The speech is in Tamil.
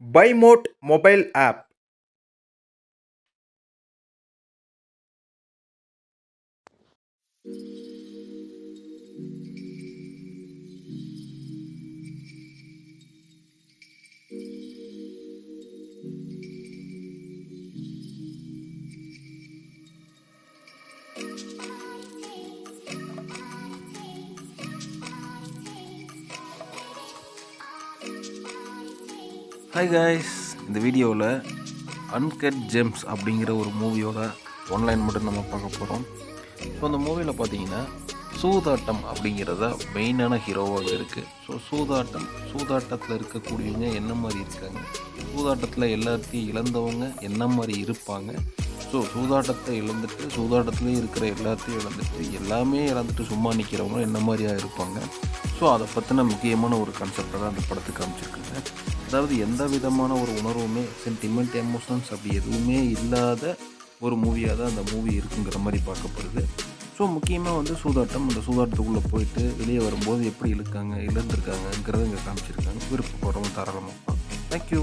BuyMote mobile app. Hi guys இந்த வீடியோவில் அன்கட் ஜெம்ஸ் அப்படிங்கிற ஒரு மூவியோட ஒன்லைன் மட்டும் நம்ம பார்க்க போகிறோம் இப்போ அந்த மூவியில் பார்த்தீங்கன்னா சூதாட்டம் அப்படிங்கிறத மெயினான ஹீரோவாக இருக்குது ஸோ சூதாட்டம் சூதாட்டத்தில் இருக்கக்கூடியவங்க என்ன மாதிரி இருக்காங்க? சூதாட்டத்தில் எல்லாத்தையும் இழந்தவங்க என்ன மாதிரி இருப்பாங்க? ஸோ சூதாட்டத்தை இழந்துட்டு சூதாட்டத்துலேயும் இருக்கிற எல்லாத்தையும் இழந்துட்டு எல்லாமே இழந்துட்டு சும்மா நிற்கிறவங்க என்ன மாதிரியாக இருப்பாங்க? ஸோ அதை பற்றின முக்கியமான ஒரு கான்செப்டை தான் அந்த படத்துக்கு காமிச்சிருக்காங்க. அதாவது எந்த விதமான ஒரு உணர்வுமே சென்டிமெண்ட் எமோஷன்ஸ் அப்படி எதுவுமே இல்லாத ஒரு மூவியாக தான் அந்த மூவி இருக்குங்கிற மாதிரி பார்க்கப்படுது. ஸோ முக்கியமாக வந்து சூதாட்டம் அந்த சூதாட்டத்துக்குள்ளே போயிட்டு வெளியே வரும்போது எப்படி இழுக்காங்க இழந்திருக்காங்கங்கிறத இங்கே காமிச்சிருக்காங்க. விருப்பப்படவும் தாராளமாக தேங்க்யூ